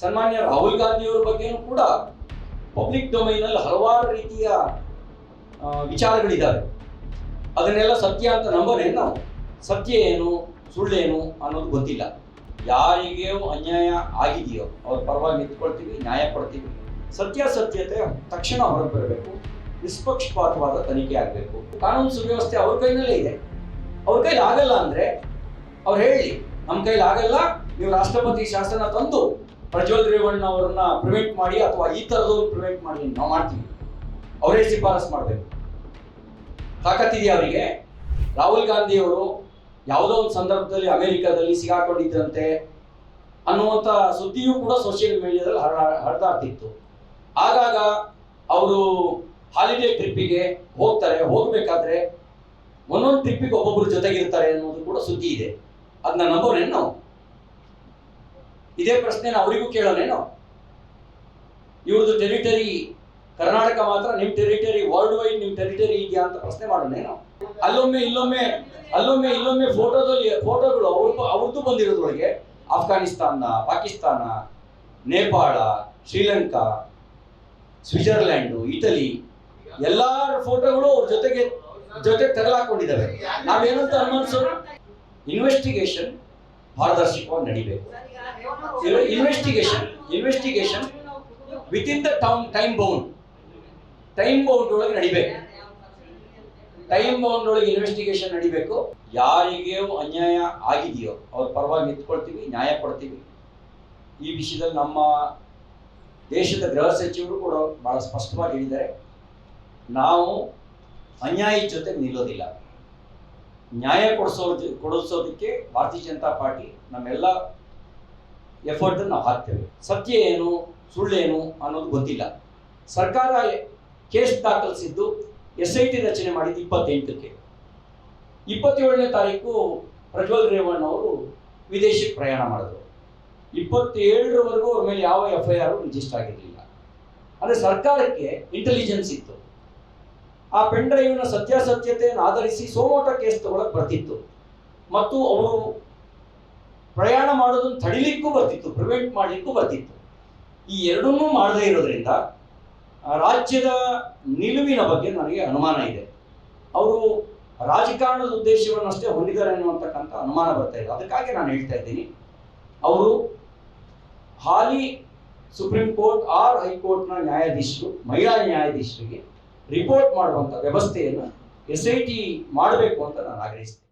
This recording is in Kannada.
ಸನ್ಮಾನ್ಯ ರಾಹುಲ್ ಗಾಂಧಿಯವರ ಬಗ್ಗೆನೂ ಕೂಡ ಪಬ್ಲಿಕ್ ಡೊಮೈನಲ್ಲಿ ಹಲವಾರು ರೀತಿಯ ವಿಚಾರಗಳಿದ್ದಾವೆ ಅದನ್ನೆಲ್ಲ ಸತ್ಯ ಅಂತ ನಂಬರೇನು ನಾವು ಸತ್ಯ ಏನು ಸುಳ್ಳೇನು ಅನ್ನೋದು ಗೊತ್ತಿಲ್ಲ. ಯಾರಿಗೆ ಅನ್ಯಾಯ ಆಗಿದೆಯೋ ಅವ್ರ ಪರವಾಗಿ ನಿಂತ್ಕೊಳ್ತೀವಿ ನ್ಯಾಯ ಕೊಡ್ತೀವಿ. ಸತ್ಯಾಸತ್ಯತೆ ತಕ್ಷಣ ಹೊರಗೆ ಬರಬೇಕು. ನಿಷ್ಪಕ್ಷಪಾತವಾದ ತನಿಖೆ ಆಗಬೇಕು. ಕಾನೂನು ಸುವ್ಯವಸ್ಥೆ ಅವ್ರ ಕೈನಲ್ಲೇ ಇದೆ. ಅವ್ರ ಕೈಲಿ ಆಗಲ್ಲ ಅಂದ್ರೆ ಅವ್ರು ಹೇಳಿ ನಮ್ಮ ಕೈಲಿ ಆಗಲ್ಲ, ನೀವು ರಾಷ್ಟ್ರಪತಿ ಶಾಸನ ತಂದು ಪ್ರಜ್ವಲ್ ರೇವಣ್ಣ ಅವರನ್ನ ಪ್ರಿವೆಂಟ್ ಮಾಡಿ ಅಥವಾ ಈ ತರದವ್ರು ಪ್ರಿವೆಂಟ್ ಮಾಡಿ ನಾವು ಮಾಡ್ತೀವಿ. ಅವರೇ ಶಿಫಾರಸ್ ಮಾಡಬೇಕು. ತಾಕತ್ತಿದೆಯಾ ಅವರಿಗೆ. ರಾಹುಲ್ ಗಾಂಧಿ ಅವರು ಯಾವುದೋ ಒಂದು ಸಂದರ್ಭದಲ್ಲಿ ಅಮೆರಿಕದಲ್ಲಿ ಸಿಗಾಕೊಂಡಿದ್ದಂತೆ ಅನ್ನುವಂಥ ಸುದ್ದಿಯೂ ಕೂಡ ಸೋಷಿಯಲ್ ಮೀಡಿಯಾದಲ್ಲಿ ಹರ, ಹರಿದಾಡ್ತಿತ್ತು. ಆಗಾಗ ಅವರು ಹಾಲಿಡೇ ಟ್ರಿಪ್ಪಿಗೆ ಹೋಗ್ತಾರೆ. ಹೋಗಬೇಕಾದ್ರೆ ಒಂದೊಂದು ಟ್ರಿಪ್ಪಿಗೆ ಒಬ್ಬೊಬ್ಬರು ಜೊತೆಗಿರ್ತಾರೆ ಅನ್ನೋದು ಕೂಡ ಸುದ್ದಿ ಇದೆ. ಅದನ್ನ ನಂಬೋರೇನು ನಾವು. ಇದೇ ಪ್ರಶ್ನೆನ ಅವರಿಗೂ ಕೇಳೋನೇನು ಇವ್ರದ್ದು ಟೆರಿಟರಿ ಕರ್ನಾಟಕ ಮಾತ್ರ, ನಿಮ್ ಟೆರಿಟರಿ ವರ್ಲ್ಡ್ ವೈಡ್ ನಿಮ್ ಟೆರಿಟರಿ ಇದೆಯಾ ಅಂತ ಪ್ರಶ್ನೆ ಮಾಡೋಣೇನು? ಅಲ್ಲೊಮ್ಮೆ, ಇಲ್ಲೊಮ್ಮೆ ಅಲ್ಲೊಮ್ಮೆ, ಇಲ್ಲೊಮ್ಮೆ ಫೋಟೋದಲ್ಲಿ ಫೋಟೋಗಳು ಅವ್ರದ್ದು ಅವ್ರದ್ದು ಬಂದಿರೋದ್ರೊಳಗೆ ಆಫ್ಘಾನಿಸ್ತಾನ, ಪಾಕಿಸ್ತಾನ, ನೇಪಾಳ, ಶ್ರೀಲಂಕಾ, ಸ್ವಿಟ್ಜರ್ಲ್ಯಾಂಡು, ಇಟಲಿ, ಎಲ್ಲಾರ ಫೋಟೋಗಳು ಅವ್ರ ಜೊತೆಗೆ ಜೊತೆಗೆ ತಗಲಾಕೊಂಡಿದ್ದಾರೆ ನಾವೇನಂತ ಅನುಮಾನಿಸೋದು? ಇನ್ವೆಸ್ಟಿಗೇಷನ್ ಪಾರದರ್ಶಕವಾಗಿ ನಡಿಬೇಕು. Investigation investigation within the town time bound time bound ಒಳಗೆ ನಡಿಬೇಕು. ಟೈಮ್ ಬೌಂಡ್ ಒಳಗೆ ಇನ್ವೆಸ್ಟಿಗೇಷನ್ ನಡಿಬೇಕು. ಯಾರಿಗೆ ಅನ್ಯಾಯ ಆಗಿದೆಯೋ ಅವ್ರ ಪರವಾಗಿ ನಿಂತ್ಕೊಳ್ತೀವಿ, ನ್ಯಾಯ ಕೊಡ್ತೀವಿ. ಈ ವಿಷಯದಲ್ಲಿ ನಮ್ಮ ದೇಶದ ಗೃಹ ಸಚಿವರು ಕೂಡ ಬಹಳ ಸ್ಪಷ್ಟವಾಗಿ ಹೇಳಿದ್ದಾರೆ. ನಾವು ಅನ್ಯಾಯದ ಜೊತೆ ನಿಲ್ಲೋದಿಲ್ಲ. ನ್ಯಾಯ ಕೊಡಿಸೋ ಕೊಡಿಸೋದಕ್ಕೆ ಭಾರತೀಯ ಜನತಾ ಪಾರ್ಟಿ ನಮ್ಮೆಲ್ಲ ಎಫರ್ಟ್ ನಾವು ಹಾಕ್ತೇವೆ. ಸತ್ಯ ಏನು ಸುಳ್ಳೇನು ಅನ್ನೋದು ಗೊತ್ತಿಲ್ಲ. ಸರ್ಕಾರ ಕೇಸ್ ದಾಖಲಿಸಿದ್ದು ಎಸ್ ಐ ಟಿ ರಚನೆ ಮಾಡಿದ್ದು ಇಪ್ಪತ್ತೆಂಟಕ್ಕೆ. ಇಪ್ಪತ್ತೇಳನೇ ತಾರೀಕು ಪ್ರಜ್ವಲ್ ರೇವಣ್ಣ ಅವರು ವಿದೇಶಕ್ಕೆ ಪ್ರಯಾಣ ಮಾಡಿದ್ರು. ಇಪ್ಪತ್ತೇಳರವರೆಗೂ ಅವ್ರ ಮೇಲೆ ಯಾವ ಎಫ್ ಐ ಆರ್ ರಿಜಿಸ್ಟರ್ ಆಗಿರಲಿಲ್ಲ. ಅಂದರೆ ಸರ್ಕಾರಕ್ಕೆ ಇಂಟೆಲಿಜೆನ್ಸ್ ಇತ್ತು. ಆ ಪೆನ್ ಡ್ರೈವ್ನ ಸತ್ಯಾಸತ್ಯತೆಯನ್ನು ಆಧರಿಸಿ ಸೋಮೋಟ ಕೇಸ್ ತಗೊಳಕ್ ಬರ್ತಿತ್ತು. ಮತ್ತು ಅವರು ಪ್ರಯಾಣ ಮಾಡೋದನ್ನು ತಡಿಲಿಕ್ಕೂ ಬರ್ತಿತ್ತು ಪ್ರಿವೆಂಟ್ ಮಾಡಲಿಕ್ಕೂ ಬರ್ತಿತ್ತು. ಈ ಎರಡನ್ನೂ ಮಾಡದೇ ಇರೋದ್ರಿಂದ ರಾಜ್ಯದ ನಿಲುವಿನ ಬಗ್ಗೆ ನನಗೆ ಅನುಮಾನ ಇದೆ. ಅವರು ರಾಜಕಾರಣದ ಉದ್ದೇಶವನ್ನಷ್ಟೇ ಹೊಂದಿದ್ದಾರೆ ಅನ್ನುವಂತಕ್ಕಂಥ ಅನುಮಾನ ಬರ್ತಾ ಇದೆ ಅದಕ್ಕಾಗಿ ನಾನು ಹೇಳ್ತಾ ಇದ್ದೀನಿ. ಅವರು ಹಾಲಿ ಸುಪ್ರೀಂ ಕೋರ್ಟ್ ಆರ್ ಹೈಕೋರ್ಟ್ನ ನ್ಯಾಯಾಧೀಶರು, ಮಹಿಳಾ ನ್ಯಾಯಾಧೀಶರಿಗೆ ರಿಪೋರ್ಟ್ ಮಾಡುವಂಥ ವ್ಯವಸ್ಥೆಯನ್ನು ಎಸ್ ಐ ಟಿ ಮಾಡಬೇಕು ಅಂತ ನಾನು ಆಗ್ರಹಿಸ್ತೇನೆ.